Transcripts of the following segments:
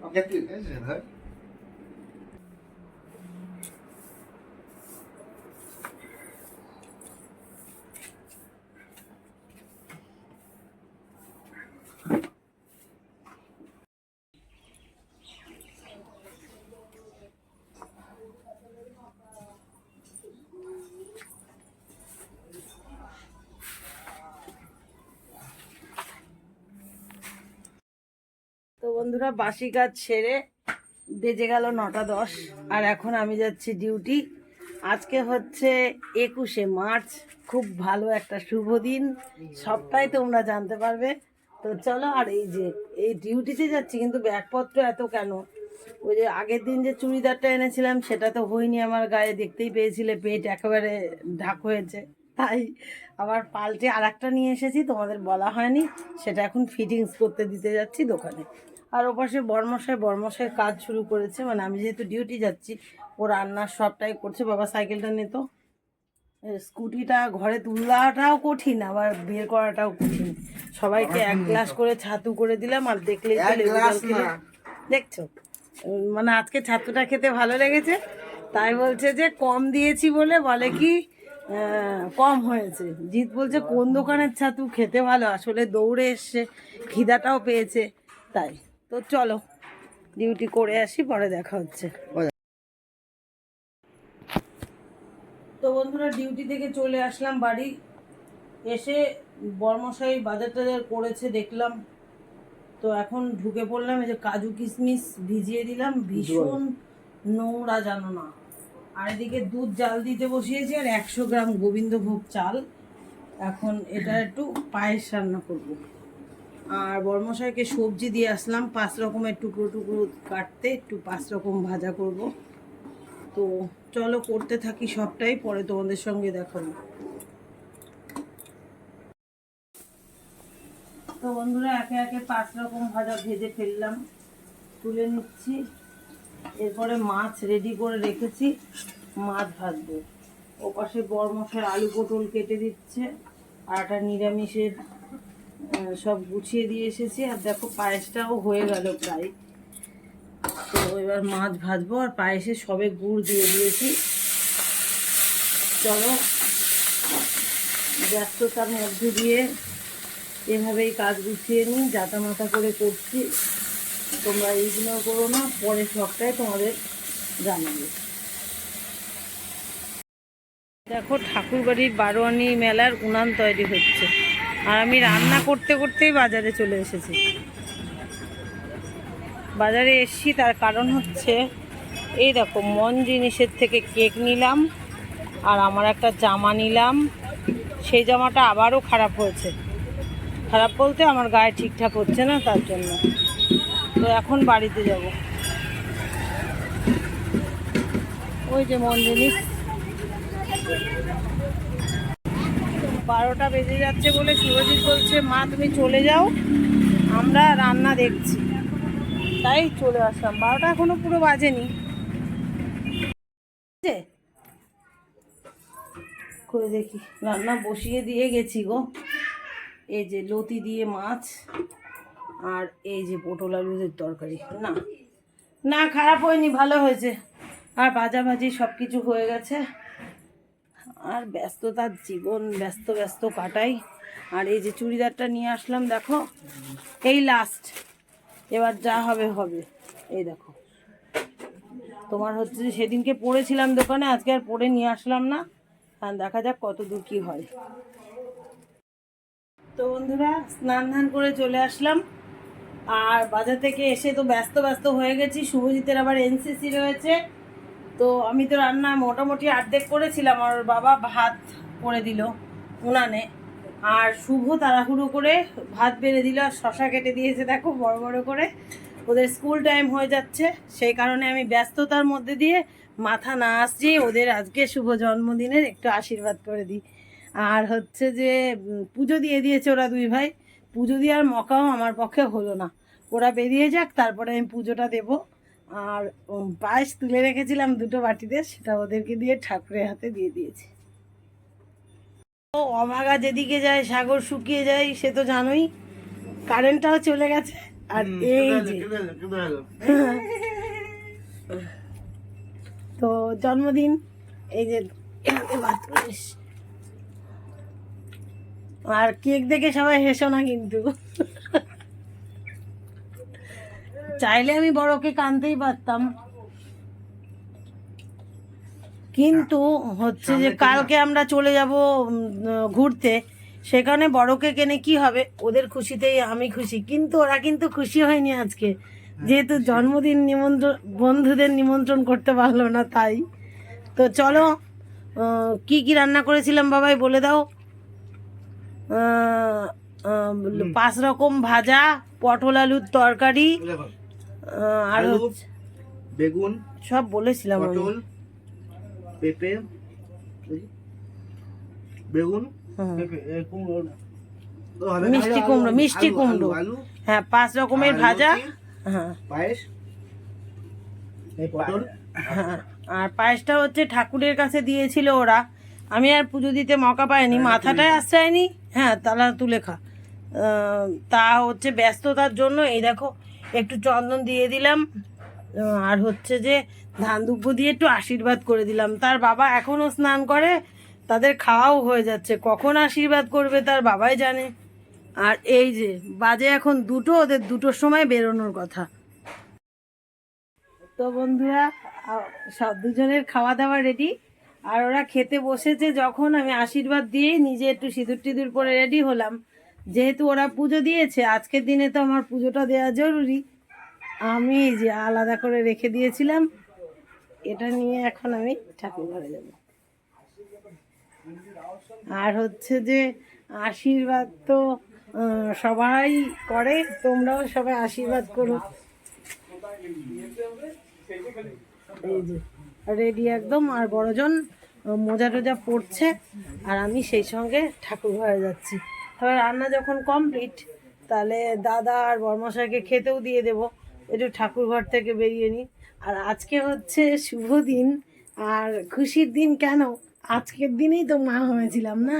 Oké, dit is het, hè? বন্ধুরা, বাসি কাজ সেরে বেজে গেল নটা দশ, আর এখন আমি যাচ্ছি ডিউটি। আজকে হচ্ছে একুশে মার্চ, খুব ভালো একটা শুভ দিন, সবটাই তোমরা জানতে পারবে। তো চলো, আর এই যে, এই ডিউটিতে যাচ্ছি, কিন্তু ব্যাগপত্র এত কেন? ওই যে আগের দিন যে চুড়িদারটা এনেছিলাম, সেটা তো হয়নি আমার গায়ে, দেখতেই পেয়েছিলে পেট একেবারে ঢাক হয়েছে। তাই আবার পাল্টে আর একটা নিয়ে এসেছি, তোমাদের বলা হয়নি, সেটা এখন ফিটিংস করতে দিতে যাচ্ছি দোকানে। আর ওপাশে বর্মশাই বর্মশাই কাজ শুরু করেছে। মানে আমি যেহেতু ডিউটি যাচ্ছি ও রান্নার সবটাই করছে। বাবা সাইকেলটা নিত স্কুটিটা ঘরে তুলাটাও কঠিন আবার বের করাটাও কঠিন। সবাইকে এক গ্লাস করে ছাতু করে দিলাম আর দেখলে। দেখছ? মানে আজকে ছাতুটা খেতে ভালো লেগেছে। তাই বলছে যে কম দিয়েছি বলে বলে কি কম হয়েছে। জিৎ বলছে কোন দোকানের ছাতু? খেতে ভালো। আসলে দৌড়ে এসছে খিদাটাও পেয়েছে। তাই। তো চলো ডিউটি করে আসি, পরে দেখা হচ্ছে। তো বন্ধুরা ডিউটি থেকে চলে আসলাম বাড়ি। এসে বর্মশাই বাজার টাজার করেছে, দেখলাম। তো এখন ঢুকে পড়লাম, এই যে কাজু কিশমিশ ভিজিয়ে দিলাম। ভীষণ নোংরা, জানো না। আর এদিকে দুধ জাল দিতে বসিয়েছি, আর একশো গ্রাম গোবিন্দভোগ চাল। এখন এটা একটু পায়েস রান্না করব। আর বর্মশাইকে সবজি দিয়ে আসলাম। পাঁচ রকমের টুকরো টুকরো কাটতে একটু পাঁচ রকম ভাজা করব। তো চলো করতে থাকি সবটাই, পরে তোমাদের সঙ্গে দেখাবো তো বন্ধুরা, একে একে পাঁচ রকম ভাজা ভেজে ফেললাম। তুলে নিচ্ছি। এরপরে মাছ রেডি করে রেখেছি। মাছ ভাজবো। ও পাশে বড় মশাই আলু পটল কেটে দিচ্ছে। আর একটা নিরামিষের সব গুছিয়ে দিয়ে এসেছি। আর দেখো পায়েসটাও হয়ে গেল প্রায়। তো এবার মাছ ভাজবো আর পায়েসে সবে গুড় দিয়ে দিয়েছি। চলো, ব্যস্ততার মধ্যে দিয়ে এভাবেই কাজ গুছিয়ে নিই মাথা করে করছি। তোমরা এইগুলো করো না পরে সবটাই তোমাদের জানাব। দেখো ঠাকুরবাড়ির বারোয়ানি মেলার উনান তৈরি হচ্ছে। আর আমি রান্না করতে করতেই বাজারে চলে এসেছি। বাজারে এসছি, তার কারণ হচ্ছে এই দেখো, মন জিনিসের থেকে কেক নিলাম আর আমার একটা জামা নিলাম। সেই জামাটা আবারও খারাপ হয়েছে। খারাপ বলতে আমার গায়ে ঠিকঠাক হচ্ছে না, তার জন্য। তো এখন বাড়িতে যাব। ওই যে মন জিনিস। বারোটা বেজে যাচ্ছে বলে সুরজিৎ বলছে, মা, তুমি চলে যাও, আমরা রান্না দেখছি। তাই চলে আসলাম। বারোটা এখনও পুরো বাজেনি? করে দেখি, রান্না বসিয়ে দিয়ে গেছি গো। এই যে লতি দিয়ে মাছ আর এই যে পটল আলুদের তরকারি। না না, খারাপ হয়নি, ভালো হয়েছে। আর ভাজাভাজি সব কিছু হয়ে গেছে। আর ব্যস্ততার জীবন ব্যস্ত ব্যস্ত কাটাই। আর এই যে চুড়িদারটা নিয়ে আসলাম, দেখো, এই লাস্ট এবার যা হবে হবে। এই দেখো। তোমার হচ্ছে যে সেদিনকে পড়েছিলাম দোকানে, আজকে আর পরে নিয়ে আসলাম না। আর দেখা যাক কত দূর কী হয়। তো বন্ধুরা, স্নান ধান করে চলে আসলাম। আর বাজার থেকে এসে তো ব্যস্ত ব্যস্ত হয়ে গেছি। শুভজিতের আবার এনসিসি রয়েছে। তো আমি তো রান্না মোটামুটি অর্ধেক করেছিলাম, আর বাবা ভাত করে দিল উনানে। আর শুভ তাড়াহুড়ো করে ভাত বেড়ে দিল, আর শশা কেটে দিয়েছে দেখো বড় বড় করে। ওদের স্কুল টাইম হয়ে যাচ্ছে, সেই কারণে আমি ব্যস্ততার মধ্যে দিয়ে মাথা না আসছি ওদের আজকে শুভ জন্মদিনের একটু আশীর্বাদ করে দিই। আর হচ্ছে যে পুজো দিয়ে দিয়েছে ওরা দুই ভাই। পুজো দেওয়ার মকাও আমার পক্ষে হলো না। ওরা বেরিয়ে যাক, তারপরে আমি পুজোটা দেব। আর পায়েস তুলে রেখেছিলাম দুটো বাটিতে সেটা ওদেরকে দিয়ে ঠাকুরের হাতে দিয়ে দিয়েছি। ও অভাগা যেদিকে যায় সাগর শুকিয়ে যায় সে তো জানোই কারেন্টটাও চলে গেছে আর এই যে। তো জন্মদিন এই যে আর কেক দেখে সবাই হেসো না কিন্তু। চাইলে আমি বড় কেক আনতেই পারতাম। কিন্তু হচ্ছে যে কালকে আমরা চলে যাব ঘুরতে সেখানে বড়কে কেনে কি হবে? ওদের খুশিতেই আমি খুশি। কিন্তু ওরা কিন্তু খুশি হয়নি আজকে। যেহেতু জন্মদিন নিমন্ত্রণ বন্ধুদের নিমন্ত্রণ করতে পারল না তাই। তো চলো কি কি রান্না করেছিলাম বাবাই বলে দাও। পাঁচ রকম ভাজা পটল আলুর তরকারি আর বেগুন সব বলেছিলাম পটল পেঁপে বেগুন মিষ্টি কুমড়ো মিষ্টি কুমড়ো। হ্যাঁ পাঁচ রকমের ভাজা। হ্যাঁ। পায়েস পটল। হ্যাঁ আর পায়েসটা হচ্ছে ঠাকুরের কাছে দিয়েছিল ওরা। আমি আর পুজো দিতে মকা পাইনি মাথাটায় আসতে হয়নি। হ্যাঁ তালা তুলে খা। তা হচ্ছে ব্যস্ততার জন্য এই দেখো একটু চন্দন দিয়ে দিলাম আর হচ্ছে যে ধান দুব্বো দিয়ে একটু আশীর্বাদ করে দিলাম। তার বাবা এখনও স্নান করে, তাদের খাওয়াও হয়ে যাচ্ছে। কখন আশীর্বাদ করবে তার বাবাই জানে। আর এই যে, বাজে এখন দুটো, ওদের দুটোর সময় বেরোনোর কথা। তো বন্ধুরা সব দুজনের খাওয়া দাওয়া রেডি আর ওরা খেতে বসেছে, যখন আমি আশীর্বাদ দিয়ে নিজে একটু সিঁদুর টিঁদুর পরে রেডি হলাম। যেহেতু ওরা পুজো দিয়েছে, আজকের দিনে তো আমার পুজোটা দেওয়া জরুরি। আমি এই যে আলাদা করে রেখে দিয়েছিলাম, এটা নিয়ে এখন আমি ঠাকুর ঘরে যাব। আর হচ্ছে যে আশীর্বাদ তো সবাই করে, তোমরাও সবাই আশীর্বাদ করো। এই যে রেডি একদম, আর বড়জন মোজা টোজা পড়ছে আর আমি সেই সঙ্গে ঠাকুর ঘরে যাচ্ছি। তবে রান্না যখন কমপ্লিট তাহলে দাদা আর বর্মশাইকে খেতেও দিয়ে দেব। একটু ঠাকুর ঘর থেকে বেরিয়ে নিই। আর আজকে হচ্ছে শুভ দিন। আর খুশির দিন কেন? আজকের দিনেই তো মা হয়েছিলাম না?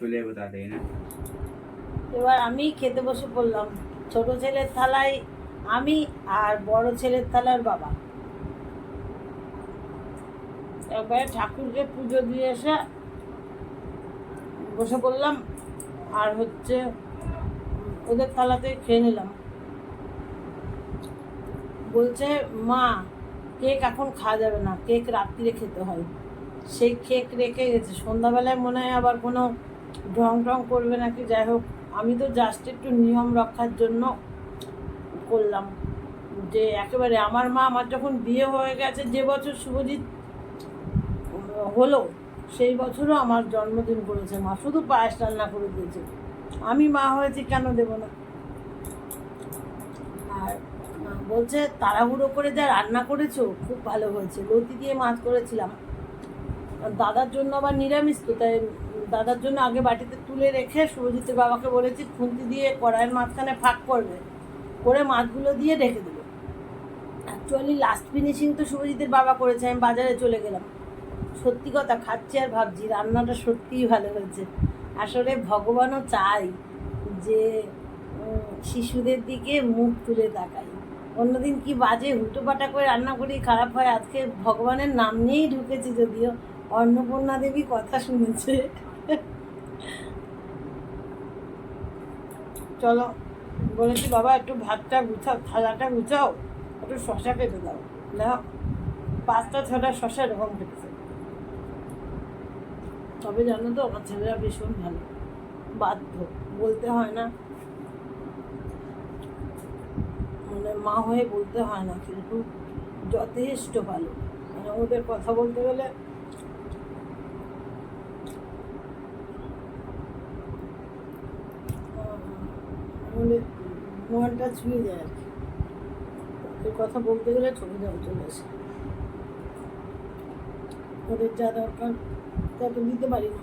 চলে যাব তাড়াতাড়ি, না? এবার আমি খেতে বসে পড়লাম। ছোট ছেলের থালায় আমি আর বড় ছেলের থালার বাবা। একবারে ঠাকুরকে পুজো দিয়ে এসে বসে পড়লাম আর হচ্ছে ওদের থালাতে খেয়ে নিলাম। বলছে, মা, কেক এখন খাওয়া যাবে না, কেক রাত্রিরে খেতে হয়। সেই কেক রেখে গেছে। সন্ধ্যাবেলায় মনে হয় আবার কোনো ঢং টং করবে নাকি, যাই হোক। আমি তো জাস্ট একটু নিয়ম রক্ষার জন্য করলাম যে একেবারে আমার মা আমার যখন বিয়ে হয়ে গেছে, যে বছর শুভজিৎ হলো, সেই বছরও আমার জন্মদিন করেছে মা। শুধু পায়েস রান্না করে দিয়েছে। আমি মা হয়েছি কেন দেবো না? আর বলছে, তাড়াহুড়ো করে যা রান্না করেছ, খুব ভালো হয়েছে। লতি দিয়ে মাছ করেছিলাম। দাদার জন্য আবার নিরামিষ তো, তাই দাদার জন্য আগে বাটিতে তুলে রেখে সুরজিতের বাবাকে বলেছি খুন্তি দিয়ে কড়াইয়ের মাঝখানে ফাঁক করবে। করে মাছগুলো দিয়ে রেখে দেবে। অ্যাকচুয়ালি লাস্ট ফিনিশিং তো শুভজিতের বাবা করেছে, আমি বাজারে চলে গেলাম। সত্যি কথা, খাচ্ছি আর ভাবছি, রান্নাটা সত্যিই ভালো হয়েছে। আসলে ভগবানও চাই যে শিশুদের দিকে মুখ তুলে তাকাই। অন্যদিন কি বাজে হুটোপাটা করে রান্না করি, খারাপ হয়, আজকে ভগবানের নাম নিয়েই ঢুকেছি যদিও। অন্নপূর্ণা দেবী কথা শুনেছে। চলো, বলেছি, বাবা, একটু ভাতটা গুছাও থালাটা গুছাও, একটু শশা কেটে দাও। না পাঁচটা, ছটা শশা এরকম কেটেছে। তবে জানো তো, আমার ছেলেরা ভীষণ ভালো। বাধ্য, বলতে হয় না। মানে মা হয়ে বলতে হয় না, কিন্তু যথেষ্ট ভালো। মানে ওদের কথা বলতে গেলে মানে মনটা ছুঁয়ে যায় আর কি। কথা বলতে গেলে যাও চলে আসে ওদের যা দরকার, তা তো দিতে পারি না।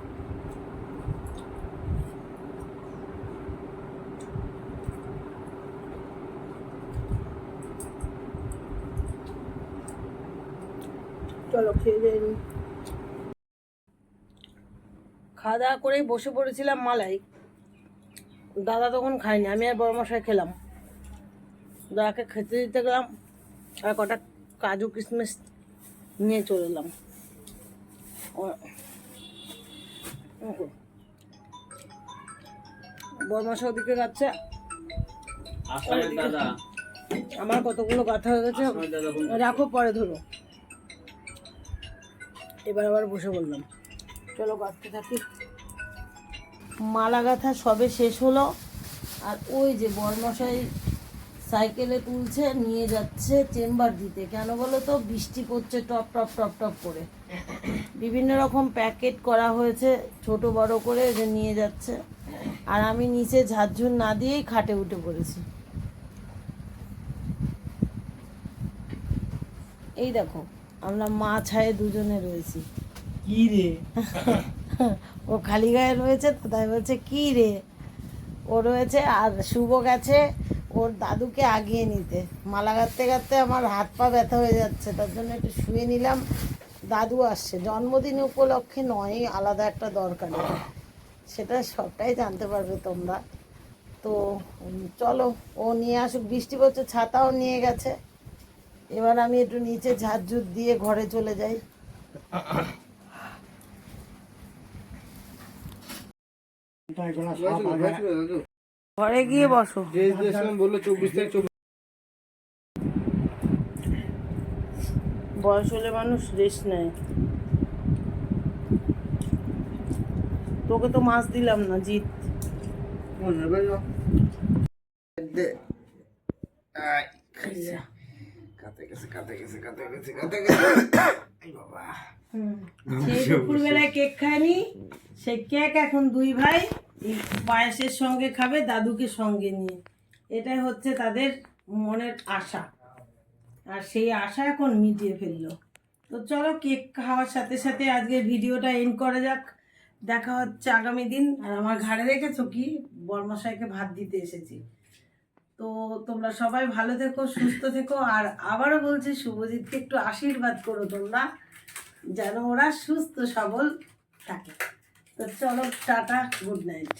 চলো খেয়ে দিয়ে। খাওয়া দাওয়া করেই বসে পড়েছিলাম মালাই দাদা তখন খাইনি আমি আর বড় মশাই খেলাম। দাদাকে খেতে দিতে গেলাম আর কটা কাজু কিশমিশ নিয়ে চলে এলাম। বরমাসা ওদিকে যাচ্ছে। আমার কতগুলো কথা হয়ে গেছে রাখো পরে ধরো। এবার আবার বসে বললাম। চলো গাঁথতে থাকি। মালা গাঁথা সবে শেষ হলো। আর ওই যে বরমশাই সাইকেলে তুলছে নিয়ে যাচ্ছে চেম্বার দিতে। কেন বলো তো? বৃষ্টি পড়ছে টপ টপ টপ টপ করে। বিভিন্ন রকম প্যাকেট করা হয়েছে ছোট বড় করে যে নিয়ে যাচ্ছে। আর আমি নিচে ঝাড়ঝুর না দিয়েই খাটে উঠে পড়েছি। এই দেখো আমরা মা ছায়ে দুজনে রয়েছি। কি রে? ও খালি গায়ে রয়েছে তাই বলছে, কি রে? ও রয়েছে আর শুভ গেছে ওর দাদুকে আগিয়ে নিতে। মালা গাঁথতে গাঁথতে আমার হাত পা ব্যথা হয়ে যাচ্ছে, তার জন্য একটু শুয়ে নিলাম। দাদু আসছে। জন্মদিন উপলক্ষে নয়, আলাদা একটা দরকার সেটা সবটাই জানতে পারবে তোমরা। তো চলো, ও নিয়ে আসুক। বৃষ্টি পড়ছে, ছাতাও নিয়ে গেছে। এবার আমি একটু নিচে ঝাড়ঝুর দিয়ে ঘরে চলে যাই। ঘরে গিয়ে বসো। বলল চব্বিশ থেকে বয়স হলে মানুষ রেস্ট নেয়। তোকে তো মাছ দিলাম না জিত দুপুরবেলায় কেক খায়নি? সে কেক এখন দুই ভাই পায়েসের সঙ্গে খাবে, দাদুকে সঙ্গে নিয়ে। এটাই হচ্ছে তাদের মনের আশা। আর সেই আশা এখন মিটিয়ে ফেলল। তো চলো কেক খাওয়ার সাথে সাথে আজকে ভিডিওটা এন্ড করা যাক। দেখা হচ্ছে আগামী দিন। আর আমার ঘাড়ে রেখেছো কি? বর্মশাইকে ভাত দিতে এসেছি। তো তোমরা সবাই ভালো থেকো, সুস্থ থেকো। আর আবারও বলছি, শুভজিৎকে একটু আশীর্বাদ করো তোমরা, যেন ওরা সুস্থ সবল থাকে। তো চলো টাটা গুড নাইট